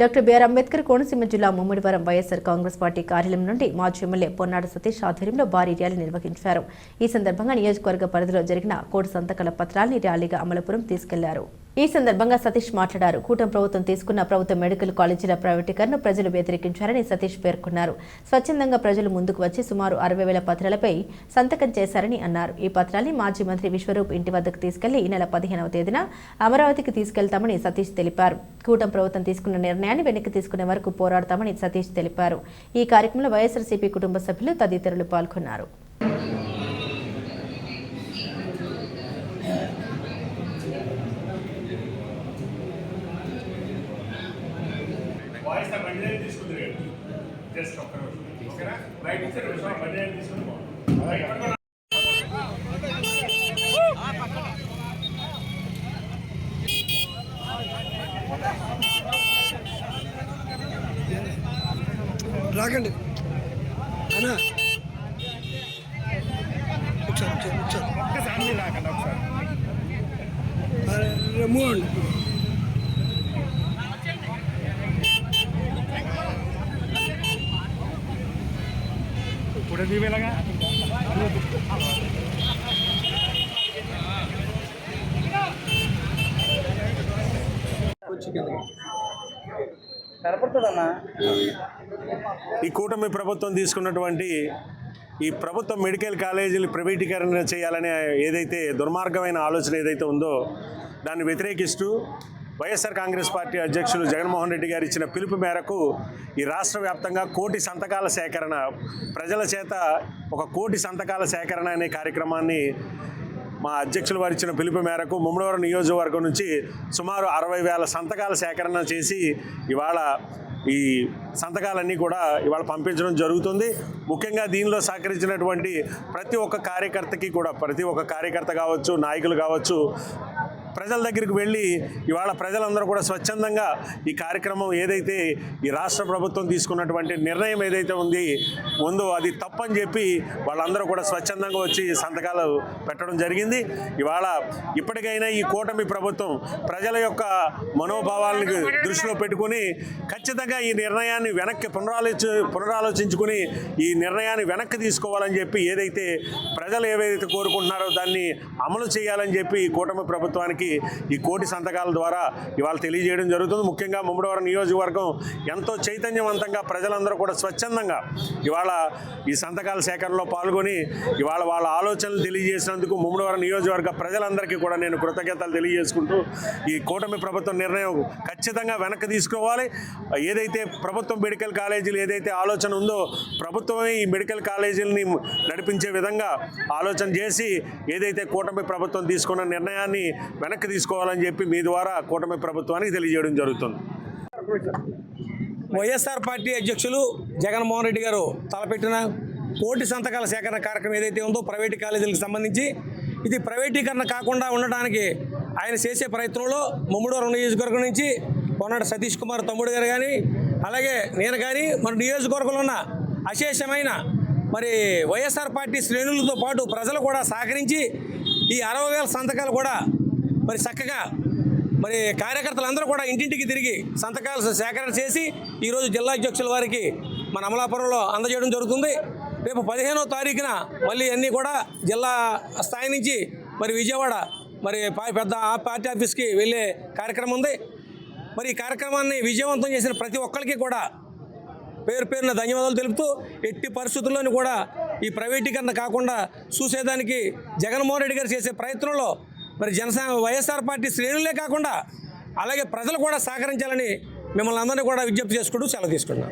Doctor BR Ambedkar Konaseema జిల్లా Mummidivaram YSR Congress party కార్యాలయం నుండి మాజీ ఎమ్మెల్యే పొన్నాడు సతీష్ ఆధ్వర్యంలో భారీ ర్యాలీ నిర్వహించారు. ఈ సందర్భంగా నియోజకవర్గ పరిధిలో జరిగిన కోటి సంతకాల పత్రాల్ని ర్యాలీగా అమలపురం తీసుకెళ్ళారు. ఈ సందర్భంగా సతీష్ మాట్లాడారు. కూటమి ప్రభుత్వం తీసుకున్న ప్రభుత్వ మెడికల్ కాలేజీల ప్రైవేటీకరణను ప్రజలు వ్యతిరేకించారని సతీష్ పేర్కొన్నారు. స్వచ్ఛందంగా ప్రజలు ముందుకు వచ్చి సుమారు అరవై వేల పత్రాలపై సంతకం చేశారని అన్నారు. ఈ పత్రాల్ని మాజీ మంత్రి విశ్వరూప్ ఇంటి వద్దకు తీసుకెళ్ళి ఈ నెల పదిహేనవ తేదీన అమరావతికి తీసుకెళ్తామని సతీష్ తెలిపారు. కూటమి ప్రభుత్వం తీసుకున్న నిర్ణయాన్ని వెనక్కి తీసుకునే వరకు పోరాడతామని సతీష్ తెలిపారు. ఈ కార్యక్రమంలో వైఎస్ఆర్సీపీ కుటుంబ సభ్యులు తదితరులు పాల్గొన్నారు. దగ్గర తీసుకుంది రేపు జస్ట్ ఒక్క ఓకేనా? ఆ బండి దగ్గర తీసుకుని బాగుంది రాకండి అన్నా. ఒకసారి ఒకసారి ఒకసారి. మూవ్ అండి ఈ కూటమి ప్రభుత్వం తీసుకున్నటువంటి ఈ ప్రభుత్వ మెడికల్ కాలేజీలు ప్రైవేటీకరణ చేయాలనే ఏదైతే దుర్మార్గమైన ఆలోచన ఏదైతే ఉందో దాన్ని వ్యతిరేకిస్తూ వైఎస్ఆర్ కాంగ్రెస్ పార్టీ అధ్యక్షులు జగన్మోహన్ రెడ్డి గారు ఇచ్చిన పిలుపు మేరకు ఈ రాష్ట్ర వ్యాప్తంగా కోటి సంతకాల సేకరణ ప్రజల చేత ఒక కోటి సంతకాల సేకరణ అనే కార్యక్రమాన్ని మా అధ్యక్షులు వారు ఇచ్చిన పిలుపు మేరకు ముమ్మడివరం నియోజకవర్గం నుంచి సుమారు అరవై వేల సంతకాల సేకరణ చేసి ఇవాళ ఈ సంతకాలన్నీ కూడా ఇవాళ పంపించడం జరుగుతుంది. ముఖ్యంగా దీనిలో సహకరించినటువంటి ప్రతి ఒక్క కార్యకర్తకి కూడా ప్రతి ఒక్క కార్యకర్త కావచ్చు నాయకులు కావచ్చు ప్రజల దగ్గరికి వెళ్ళి ఇవాళ ప్రజలందరూ కూడా స్వచ్ఛందంగా ఈ కార్యక్రమం ఏదైతే ఈ రాష్ట్ర ప్రభుత్వం తీసుకున్నటువంటి నిర్ణయం ఏదైతే ఉంది ఉందో అది తప్పని చెప్పి వాళ్ళందరూ కూడా స్వచ్ఛందంగా వచ్చి సంతకాలు పెట్టడం జరిగింది. ఇవాళ ఇప్పటికైనా ఈ కూటమి ప్రభుత్వం ప్రజల యొక్క మనోభావాలను దృష్టిలో పెట్టుకుని ఖచ్చితంగా ఈ నిర్ణయాన్ని వెనక్కి పునరాలోచి పునరాలోచించుకుని ఈ నిర్ణయాన్ని వెనక్కి తీసుకోవాలని చెప్పి ఏదైతే ప్రజలు ఏవైతే కోరుకుంటున్నారో దాన్ని అమలు చేయాలని చెప్పి ఈ కూటమి ప్రభుత్వానికి ఈ కోటి సంతకాల ద్వారా ఇవాళ తెలియజేయడం జరుగుతుంది. ముఖ్యంగా ముమ్మడివరం నియోజకవర్గం ఎంతో చైతన్యవంతంగా ప్రజలందరూ కూడా స్వచ్ఛందంగా ఇవాళ ఈ సంతకాల సేకరణలో పాల్గొని ఇవాళ వాళ్ళ ఆలోచనలు తెలియజేసినందుకు ముమ్మడివరం నియోజకవర్గ ప్రజలందరికీ కూడా నేను కృతజ్ఞతలు తెలియజేసుకుంటూ ఈ కూటమి ప్రభుత్వం నిర్ణయం ఖచ్చితంగా వెనక్కి తీసుకోవాలి. ఏదైతే ప్రభుత్వం మెడికల్ కాలేజీలు ఏదైతే ఆలోచన ఉందో ప్రభుత్వమే ఈ మెడికల్ కాలేజీలని నడిపించే విధంగా ఆలోచన చేసి ఏదైతే కూటమి ప్రభుత్వం తీసుకున్న నిర్ణయాన్ని వెనక్కి తీసుకోవాలని చెప్పి మీ ద్వారా కూటమి ప్రభుత్వానికి తెలియజేయడం జరుగుతుంది. వైఎస్ఆర్ పార్టీ అధ్యక్షులు జగన్మోహన్ రెడ్డి గారు తలపెట్టిన కోటి సంతకాల సేకరణ కార్యక్రమం ఏదైతే ఉందో ప్రైవేటు కాలేజీలకు సంబంధించి ఇది ప్రైవేటీకరణ కాకుండా ఉండడానికి ఆయన చేసే ప్రయత్నంలో ముమ్మడివరం నియోజకవర్గం నుంచి కొన్నాడు సతీష్ కుమార్ తమ్ముడు గారు కానీ అలాగే నేను కానీ మన నియోజకవర్గంలో ఉన్న అశేషమైన మరి వైఎస్ఆర్ పార్టీ శ్రేణులతో పాటు ప్రజలు కూడా సహకరించి ఈ అరవై వేల సంతకాలు కూడా మరి చక్కగా మరి కార్యకర్తలందరూ కూడా ఇంటింటికి తిరిగి సంతకాలు సేకరణ చేసి ఈరోజు జిల్లా అధ్యక్షుల వారికి మన అమలాపురంలో అందజేయడం జరుగుతుంది. రేపు పదిహేనో తారీఖున మళ్ళీ అన్నీ కూడా జిల్లా స్థాయి నుంచి మరి విజయవాడ మరి పా- పెద్ద ఆ పార్టీ ఆఫీస్కి వెళ్ళే కార్యక్రమం ఉంది. మరి ఈ కార్యక్రమాన్ని విజయవంతం చేసిన ప్రతి ఒక్కరికి కూడా పేరు పేరున ధన్యవాదాలు తెలుపుతూ ఎట్టి పరిస్థితుల్లోనూ కూడా ఈ ప్రైవేటీకరణ కాకుండా చూసేదానికి జగన్మోహన్ రెడ్డి గారు చేసే ప్రయత్నంలో మరి జనసేన వైఎస్ఆర్ పార్టీ శ్రేణులే కాకుండా అలాగే ప్రజలు కూడా సహకరించాలని మిమ్మల్ని అందరినీ కూడా విజ్ఞప్తి చేసుకుంటూ సెలవు తీసుకున్నాను